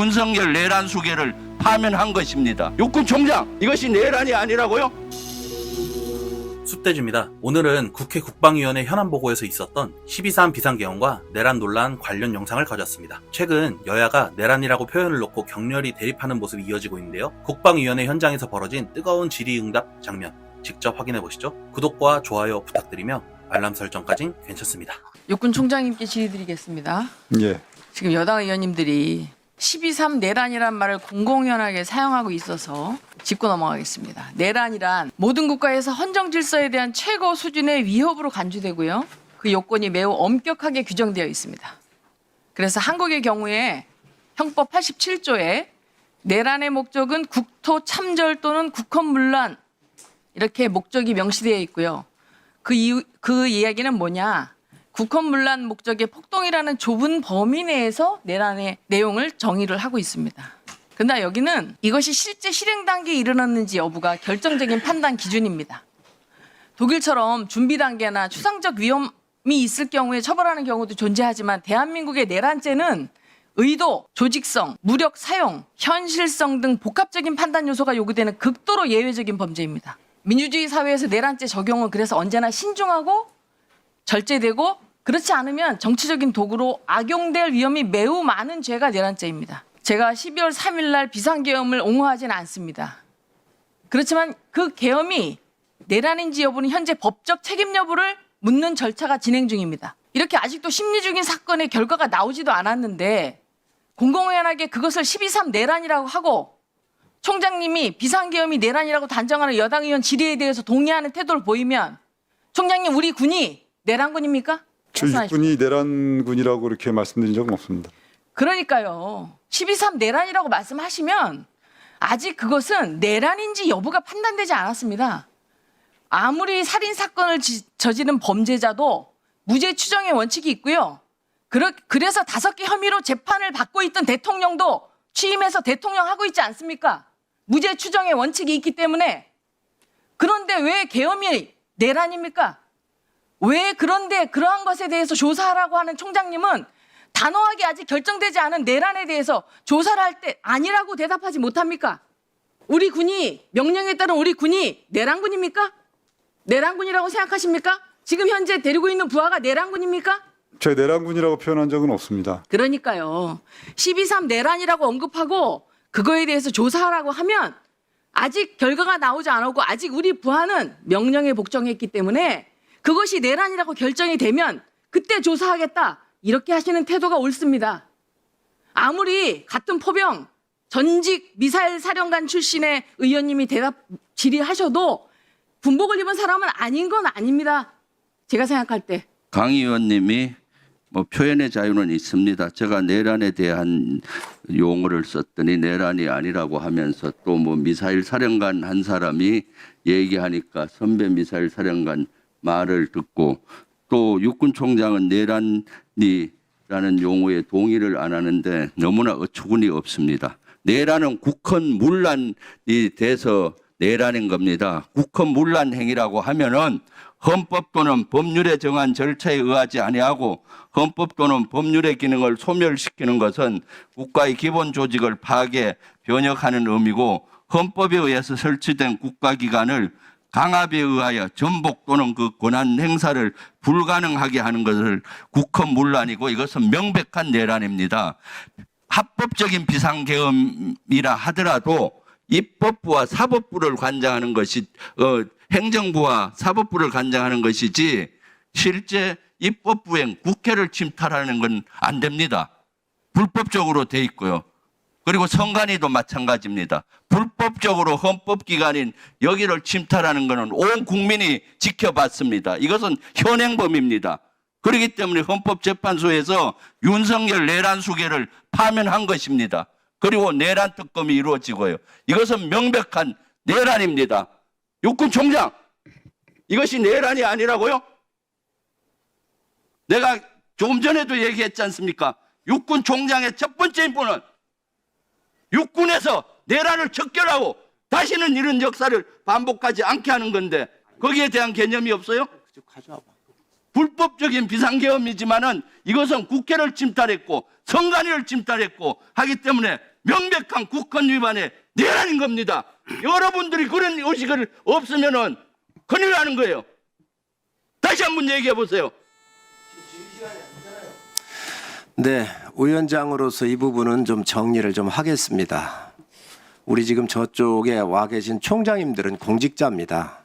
윤석열 내란 수계를 파면한 것입니다. 육군 총장 이것이 내란이 아니라고요? 숲대주입니다. 오늘은 국회 국방위원회 현안 보고에서 있었던 12.3 비상계엄과 내란 논란 관련 영상을 가졌습니다. 최근 여야가 내란이라고 표현을 놓고 격렬히 대립하는 모습이 이어지고 있는데요. 국방위원회 현장에서 벌어진 뜨거운 질의응답 장면 직접 확인해 보시죠. 구독과 좋아요 부탁드리며 알람 설정까진 괜찮습니다. 육군 총장님께 질의드리겠습니다. 예. 지금 여당 의원님들이 12.3 내란이란 말을 공공연하게 사용하고 있어서 짚고 넘어가겠습니다. 내란이란 모든 국가에서 헌정 질서에 대한 최고 수준의 위협으로 간주되고요. 그 요건이 매우 엄격하게 규정되어 있습니다. 그래서 한국의 경우에 형법 87조에 내란의 목적은 국토 참절 또는 국헌 문란 이렇게 목적이 명시되어 있고요. 그, 이유, 그 이야기는 뭐냐? 국헌문란 목적의 폭동이라는 좁은 범위 내에서 내란의 내용을 정의를 하고 있습니다. 그러나 여기는 이것이 실제 실행 단계에 이르렀는지 여부가 결정적인 판단 기준입니다. 독일처럼 준비 단계나 추상적 위험이 있을 경우에 처벌하는 경우도 존재하지만 대한민국의 내란죄는 의도, 조직성, 무력 사용, 현실성 등 복합적인 판단 요소가 요구되는 극도로 예외적인 범죄입니다. 민주주의 사회에서 내란죄 적용은 그래서 언제나 신중하고 절제되고 그렇지 않으면 정치적인 도구로 악용될 위험이 매우 많은 죄가 내란죄입니다. 제가 12월 3일 날 비상계엄을 옹호하지는 않습니다. 그렇지만 그 계엄이 내란인지 여부는 현재 법적 책임 여부를 묻는 절차가 진행 중입니다. 이렇게 아직도 심리 중인 사건의 결과가 나오지도 않았는데 공공연하게 그것을 12.3 내란이라고 하고 총장님이 비상계엄이 내란이라고 단정하는 여당 의원 질의에 대해서 동의하는 태도를 보이면 총장님 우리 군이 내란군입니까? 저희 말씀하십시오. 육군이 내란군이라고 이렇게 말씀드린 적은 없습니다. 그러니까요. 12.3 내란이라고 말씀하시면 아직 그것은 내란인지 여부가 판단되지 않았습니다. 아무리 살인 사건을 지- 저지른 범죄자도 무죄 추정의 원칙이 있고요. 그러, 그래서 다섯 개 혐의로 재판을 받고 있던 대통령도 취임해서 대통령 하고 있지 않습니까? 무죄 추정의 원칙이 있기 때문에 그런데 왜 계엄이 내란입니까? 왜 그런데 그러한 것에 대해서 조사하라고 하는 총장님은 단호하게 아직 결정되지 않은 내란에 대해서 조사를 할 때 아니라고 대답하지 못합니까? 우리 군이 명령에 따른 우리 군이 내란군입니까? 내란군이라고 생각하십니까? 지금 현재 데리고 있는 부하가 내란군입니까? 저희 내란군이라고 표현한 적은 없습니다. 그러니까요. 12.3 내란이라고 언급하고 그거에 대해서 조사하라고 하면 아직 결과가 나오지 않았고 아직 우리 부하는 명령에 복종했기 때문에 그것이 내란이라고 결정이 되면 그때 조사하겠다. 이렇게 하시는 태도가 옳습니다. 아무리 같은 포병 전직 미사일 사령관 출신의 의원님이 대답 질의하셔도 군복을 입은 사람은 아닌 건 아닙니다. 제가 생각할 때. 강 의원님이 뭐 표현의 자유는 있습니다. 제가 내란에 대한 용어를 썼더니 내란이 아니라고 하면서 또 뭐 미사일 사령관 한 사람이 얘기하니까 선배 미사일 사령관 말을 듣고 또 육군 총장은 내란이라는 용어에 동의를 안 하는데 너무나 어처구니 없습니다. 내란은 국헌 문란이 돼서 내란인 겁니다. 국헌 문란 행위라고 하면은 헌법 또는 법률에 정한 절차에 의하지 아니하고 헌법 또는 법률의 기능을 소멸시키는 것은 국가의 기본 조직을 파괴, 변혁하는 의미고 헌법에 의해서 설치된 국가기관을 강압에 의하여 전복 또는 그 권한 행사를 불가능하게 하는 것을 국헌문란이고 이것은 명백한 내란입니다. 합법적인 비상계엄이라 하더라도 입법부와 사법부를 관장하는 것이 어, 행정부와 사법부를 관장하는 것이지 실제 입법부행 국회를 침탈하는 건 안 됩니다. 불법적으로 돼 있고요. 그리고 선관위도 마찬가지입니다. 불법적으로 헌법기관인 여기를 침탈하는 것은 온 국민이 지켜봤습니다. 이것은 현행범입니다. 그렇기 때문에 헌법재판소에서 윤석열 내란 수계를 파면한 것입니다. 그리고 내란 특검이 이루어지고요. 이것은 명백한 내란입니다. 육군 총장, 이것이 내란이 아니라고요? 내가 조금 전에도 얘기했지 않습니까? 육군 총장의 첫 번째 인포는 육군에서 내란을 척결하고 다시는 이런 역사를 반복하지 않게 하는 건데 거기에 대한 개념이 없어요? 불법적인 비상계엄이지만은 이것은 국회를 침탈했고 선관위를 침탈했고 하기 때문에 명백한 국헌 위반의 내란인 겁니다. 여러분들이 그런 의식을 없으면은 큰일 나는 거예요. 다시 한 번 얘기해 보세요. 네, 위원장으로서 이 부분은 좀 정리를 좀 하겠습니다. 우리 지금 저쪽에 와 계신 총장님들은 공직자입니다.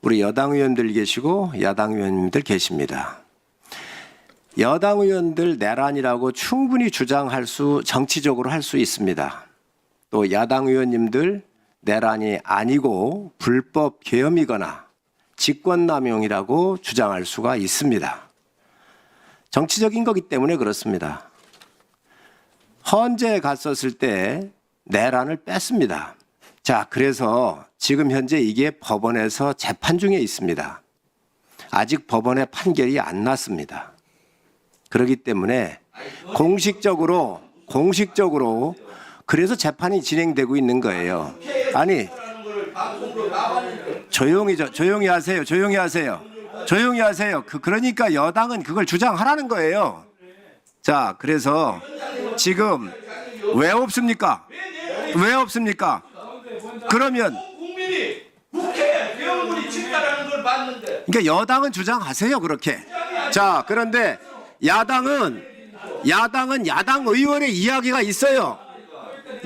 우리 여당 의원들 계시고 야당 의원님들 계십니다. 여당 의원들 내란이라고 충분히 주장할 수 정치적으로 할 수 있습니다. 또 야당 의원님들 내란이 아니고 불법 계엄이거나 직권남용이라고 주장할 수가 있습니다. 정치적인 거기 때문에 그렇습니다. 헌재에 갔었을 때 내란을 뺐습니다. 자, 그래서 지금 현재 이게 법원에서 재판 중에 있습니다. 아직 법원의 판결이 안 났습니다. 그렇기 때문에 공식적으로 공식적으로 그래서 재판이 진행되고 있는 거예요. 아니 조용히 저- 조용히 하세요. 조용히 하세요. 조용히 하세요. 그 그러니까 여당은 그걸 주장하라는 거예요. 자, 그래서 지금 왜 없습니까? 왜 없습니까? 그러면 국민이 국회 대원군이 침탈하는 걸 봤는데 그러니까 여당은 주장하세요 그렇게. 자 그런데 야당은 야당은 야당 의원의 이야기가 있어요.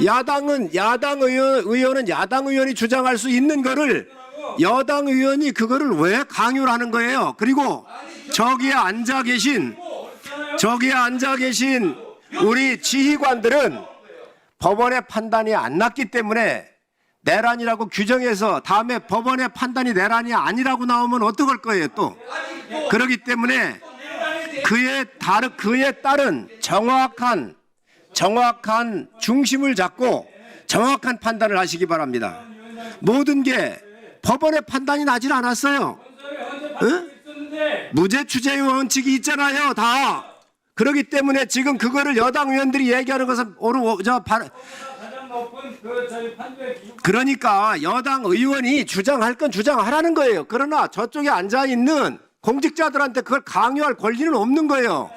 야당은 야당 의원 의원은 야당 의원이 주장할 수 있는 거를 여당 의원이 그거를 왜 강요를 하는 거예요? 그리고 저기에 앉아 계신 저기에 앉아 계신 우리 지휘관들은 법원의 판단이 안 났기 때문에 내란이라고 규정해서 다음에 법원의 판단이 내란이 아니라고 나오면 어떡할 거예요 또 그렇기 때문에 그에 따른 그에 따른 정확한 정확한 중심을 잡고 정확한 판단을 하시기 바랍니다 모든 게 법원의 판단이 나질 않았어요 응? 무죄 추재 원칙이 있잖아요 다 그렇기 때문에 지금 그거를 여당 의원들이 얘기하는 것은 오늘 저 발, 그러니까 여당 의원이 주장할 건 주장하라는 거예요. 그러나 저쪽에 앉아 있는 공직자들한테 그걸 강요할 권리는 없는 거예요.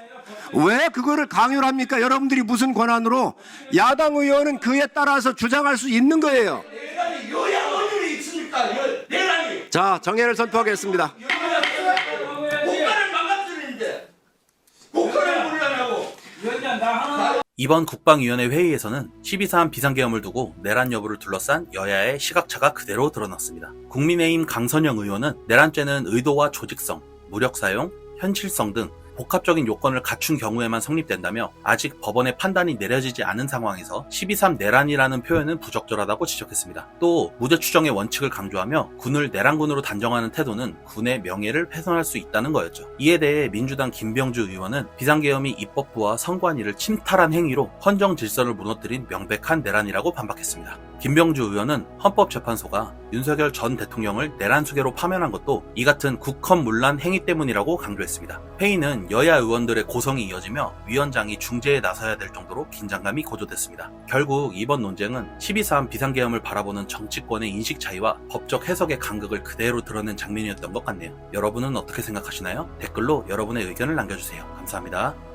왜 그거를 강요를 합니까? 여러분들이 무슨 권한으로 야당 의원은 그에 따라서 주장할 수 있는 거예요. 내란이 여야 언론이 있습니까? 여- 내란이 자, 정해를 선포하겠습니다. 이번 국방위원회 회의에서는 12.3 비상계엄을 두고 내란 여부를 둘러싼 여야의 시각차가 그대로 드러났습니다. 국민의힘 강선영 의원은 내란죄는 의도와 조직성, 무력 사용, 현실성 등 복합적인 요건을 갖춘 경우에만 성립된다며 아직 법원의 판단이 내려지지 않은 상황에서 12.3 내란이라는 표현은 부적절하다고 지적했습니다. 또 무죄 추정의 원칙을 강조하며 군을 내란군으로 단정하는 태도는 군의 명예를 훼손할 수 있다는 거였죠. 이에 대해 민주당 김병주 의원은 비상계엄이 입법부와 선관위를 침탈한 행위로 헌정 질서를 무너뜨린 명백한 내란이라고 반박했습니다. 김병주 의원은 헌법재판소가 윤석열 전 대통령을 내란 수괴로 파면한 것도 이 같은 국헌 문란 행위 때문이라고 강조했습니다. 회의는 여야 의원들의 고성이 이어지며 위원장이 중재에 나서야 될 정도로 긴장감이 고조됐습니다. 결국 이번 논쟁은 12.3 비상계엄을 바라보는 정치권의 인식 차이와 법적 해석의 간극을 그대로 드러낸 장면이었던 것 같네요. 여러분은 어떻게 생각하시나요? 댓글로 여러분의 의견을 남겨주세요. 감사합니다.